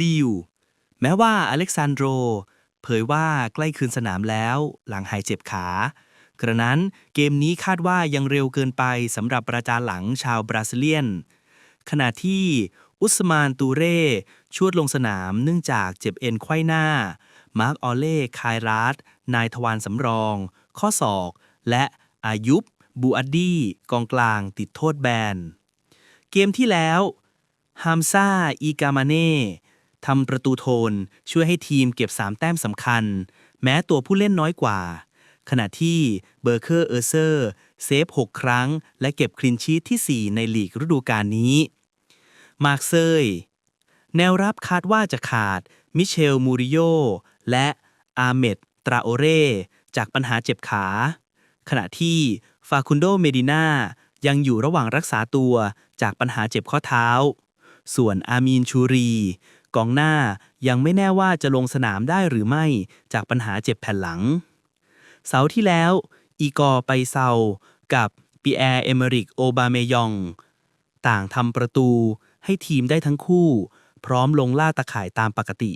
ลิว แม้ว่าอเล็กซานโดร เผยว่าใกล้คืนสนามแล้วหลังหายเจ็บขากระนั้นเกมนี้คาดว่ายังเร็วเกินไปสำหรับประจานหลังชาวบราซิเลียน ขณะที่อุสมานตูเร่ชวดลงสนามเนื่องจากเจ็บเอ็นไขว้หน้า มาร์กออเล่คายรัตนายทวารสำรอง ข้อศอก และอายุบบูอัดดี้กองกลางติดโทษแบน เกมที่แล้วฮามซาอีกามาเน่ ทำประตูโทน ช่วยให้ทีมเก็บ 3 แต้มสำคัญ แม้ตัวผู้เล่นน้อยกว่า ขณะที่เบอร์เคอร์เออร์เซอร์เซฟ 6 ครั้ง และเก็บคลินชีทที่ 4 ในลีกฤดูกาลนี้ มาร์กเซยแนวรับคาดว่าจะขาด มิเชล มูริโย และอาเมดตราโอเรจากปัญหาเจ็บขา ขณะที่ฟาคุนโด เมดินายังอยู่ระหว่างรักษาตัวจากปัญหาเจ็บข้อเท้า ส่วนอามีนชูรี กองหน้ายังไม่แน่ว่าจะลงสนามได้หรือไม่จากปัญหาเจ็บแผ่นหลัง เสาร์ที่แล้ว อีกอร์ไปเซากับปีแอร์เอเมริกโอบาเมยอง ต่างทำประตูให้ทีมได้ทั้งคู่ พร้อมลงล่าตะข่ายตามปกติ